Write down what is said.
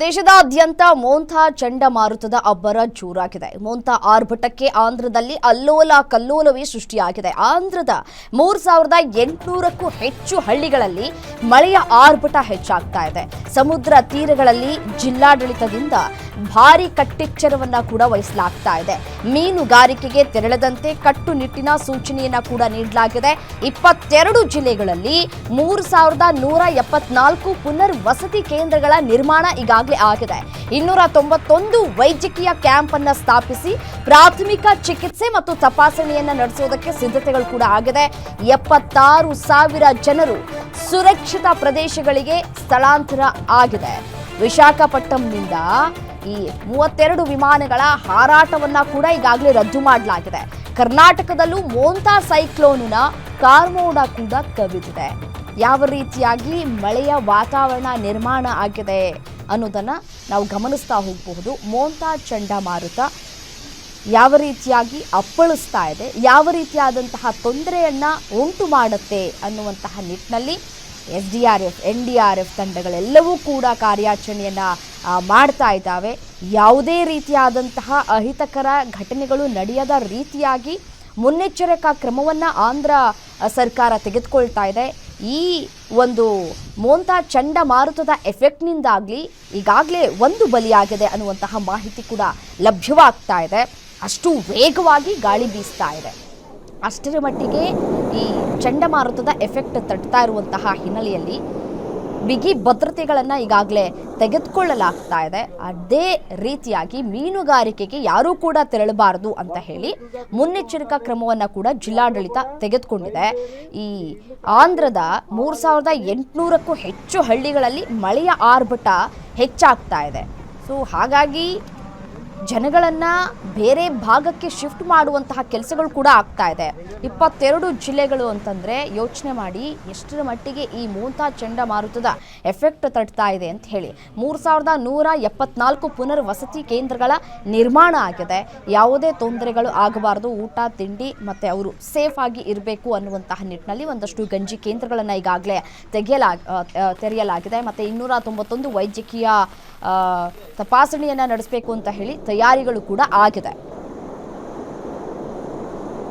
ದೇಶದಾದ್ಯಂತ ಮೋಂಥಾ ಚಂಡಮಾರುತದ ಅಬ್ಬರ ಜೋರಾಗಿದೆ. ಮೋಂಥಾ ಆರ್ಭಟಕ್ಕೆ ಆಂಧ್ರದಲ್ಲಿ ಅಲ್ಲೋಲ ಕಲ್ಲೋಲವೇ ಸೃಷ್ಟಿಯಾಗಿದೆ. ಆಂಧ್ರದ ಮೂರು ಸಾವಿರದ ಎಂಟುನೂರಕ್ಕೂ ಹೆಚ್ಚು ಹಳ್ಳಿಗಳಲ್ಲಿ ಮಳೆಯ ಆರ್ಭಟ ಹೆಚ್ಚಾಗ್ತಾ ಇದೆ. ಸಮುದ್ರ ತೀರಗಳಲ್ಲಿ ಜಿಲ್ಲಾಡಳಿತದಿಂದ ಭಾರಿ ಕಟ್ಟೆಚ್ಚರವನ್ನ ಕೂಡ ವಹಿಸಲಾಗ್ತಾ ಇದೆ. ಮೀನುಗಾರಿಕೆಗೆ ತೆರಳದಂತೆ ಕಟ್ಟುನಿಟ್ಟಿನ ಸೂಚನೆಯನ್ನ ಕೂಡ ನೀಡಲಾಗಿದೆ. ಇಪ್ಪತ್ತೆರಡು ಜಿಲ್ಲೆಗಳಲ್ಲಿ ಮೂರು ಸಾವಿರದ ನೂರ ಎಪ್ಪತ್ನಾಲ್ಕು ಪುನರ್ ವಸತಿ ಕೇಂದ್ರಗಳ ನಿರ್ಮಾಣ ಈಗಾಗಲೇ ಆಗಿದೆ. ಇನ್ನೂರ ತೊಂಬತ್ತೊಂದು ವೈದ್ಯಕೀಯ ಕ್ಯಾಂಪ್ ಅನ್ನ ಸ್ಥಾಪಿಸಿ ಪ್ರಾಥಮಿಕ ಚಿಕಿತ್ಸೆ ಮತ್ತು ತಪಾಸಣೆಯನ್ನ ನಡೆಸೋದಕ್ಕೆ ಸಿದ್ಧತೆಗಳು ಕೂಡ ಆಗಿದೆ. ಎಪ್ಪತ್ತಾರು ಸಾವಿರ ಜನರು ಸುರಕ್ಷಿತ ಪ್ರದೇಶಗಳಿಗೆ ಸ್ಥಳಾಂತರ ಆಗಿದೆ. ವಿಶಾಖಪಟ್ಟಣಂನಿಂದ ಈ ಮೂವತ್ತೆರಡು ವಿಮಾನಗಳ ಹಾರಾಟವನ್ನ ಕೂಡ ಈಗಾಗಲೇ ರದ್ದು ಮಾಡಲಾಗಿದೆ. ಕರ್ನಾಟಕದಲ್ಲೂ ಮೋಂತಾ ಸೈಕ್ಲೋನಿನ ಕಾರ್ಮೋಡ ಕೂಡ ಕವಿದಿದೆ. ಯಾವ ರೀತಿಯಾಗಿ ಮಳೆಯ ವಾತಾವರಣ ನಿರ್ಮಾಣ ಆಗಿದೆ ಅನ್ನೋದನ್ನು ನಾವು ಗಮನಿಸ್ತಾ ಹೋಗಬಹುದು. ಮೋಂತಾ ಚಂಡಮಾರುತ ಯಾವ ರೀತಿಯಾಗಿ ಅಪ್ಪಳಿಸ್ತಾ ಇದೆ, ಯಾವ ರೀತಿಯಾದಂತಹ ತೊಂದರೆಯನ್ನು ಉಂಟು ಮಾಡುತ್ತೆ ಅನ್ನುವಂತಹ ನಿಟ್ಟಿನಲ್ಲಿ S D R F, N D R F ತಂಡಗಳೆಲ್ಲವೂ ಕೂಡ ಕಾರ್ಯಾಚರಣೆಯನ್ನು ಮಾಡ್ತಾ ಇದ್ದಾವೆ. ಯಾವುದೇ ರೀತಿಯಾದಂತಹ ಅಹಿತಕರ ಘಟನೆಗಳು ನಡೆಯದ ರೀತಿಯಾಗಿ ಮುನ್ನೆಚ್ಚರಿಕಾ ಕ್ರಮವನ್ನು ಆಂಧ್ರ ಸರ್ಕಾರ ತೆಗೆದುಕೊಳ್ತಾ ಇದೆ. ಈ ಒಂದು ಮೋಂತಾ ಚಂಡಮಾರುತದ ಎಫೆಕ್ಟ್ನಿಂದಾಗಲಿ ಈಗಾಗಲೇ ಒಂದು ಬಲಿಯಾಗಿದೆ ಅನ್ನುವಂತಹ ಮಾಹಿತಿ ಕೂಡ ಲಭ್ಯವಾಗ್ತಾ ಇದೆ. ಅಷ್ಟು ವೇಗವಾಗಿ ಗಾಳಿ ಬೀಸ್ತಾ ಇದೆ. ಅಷ್ಟರ ಮಟ್ಟಿಗೆ ಈ ಚಂಡಮಾರುತದ ಎಫೆಕ್ಟ್ ತಟ್ತಾ ಇರುವಂತಹ ಹಿನ್ನೆಲೆಯಲ್ಲಿ ಬಿಗಿ ಭದ್ರತೆಗಳನ್ನು ಈಗಾಗಲೇ ತೆಗೆದುಕೊಳ್ಳಲಾಗ್ತಾ ಇದೆ. ಅದೇ ರೀತಿಯಾಗಿ ಮೀನುಗಾರಿಕೆಗೆ ಯಾರೂ ಕೂಡ ತೆರಳಬಾರದು ಅಂತ ಹೇಳಿ ಮುನ್ನೆಚ್ಚರಿಕಾ ಕ್ರಮವನ್ನು ಕೂಡ ಜಿಲ್ಲಾಡಳಿತ ತೆಗೆದುಕೊಂಡಿದೆ. ಈ ಆಂಧ್ರದ ಮೂರು ಸಾವಿರದ ಎಂಟುನೂರಕ್ಕೂ ಹೆಚ್ಚು ಹಳ್ಳಿಗಳಲ್ಲಿ ಮಳೆಯ ಆರ್ಭಟ ಹೆಚ್ಚಾಗ್ತಾ ಇದೆ. ಸೊ ಹಾಗಾಗಿ ಜನಗಳನ್ನ ಬೇರೆ ಭಾಗಕ್ಕೆ ಶಿಫ್ಟ್ ಮಾಡುವಂತಹ ಕೆಲಸಗಳು ಕೂಡ ಆಗ್ತಾ ಇದೆ. ಇಪ್ಪತ್ತೆರಡು ಜಿಲ್ಲೆಗಳು ಅಂತಂದ್ರೆ ಯೋಚನೆ ಮಾಡಿ ಎಷ್ಟರ ಮಟ್ಟಿಗೆ ಈ ಮೂಂತಾ ಚಂಡಮಾರುತದ ಎಫೆಕ್ಟ್ ತಟ್ತಾ ಇದೆ ಅಂತ ಹೇಳಿ. ಮೂರು ಸಾವಿರದ ನೂರ ಎಪ್ಪತ್ನಾಲ್ಕು ಪುನರ್ ವಸತಿ ಕೇಂದ್ರಗಳ ನಿರ್ಮಾಣ ಆಗಿದೆ. ಯಾವುದೇ ತೊಂದರೆಗಳು ಆಗಬಾರದು. ಊಟ, ತಿಂಡಿ ಮತ್ತೆ ಅವರು ಸೇಫ್ ಆಗಿ ಇರಬೇಕು ಅನ್ನುವಂತಹ ನಿಟ್ಟಿನಲ್ಲಿ ಒಂದಷ್ಟು ಗಂಜಿ ಕೇಂದ್ರಗಳನ್ನು ಈಗಾಗಲೇ ತೆಗೆಯಲಾಗ ತೆರೆಯಲಾಗಿದೆ. ಮತ್ತೆ ಇನ್ನೂರ ತೊಂಬತ್ತೊಂದು ವೈದ್ಯಕೀಯ ತಪಾಸಣೆಯನ್ನ ನಡೆಸಬೇಕು ಅಂತ ಹೇಳಿ ತಯಾರಿಗಳು ಕೂಡ ಆಗಿದೆ.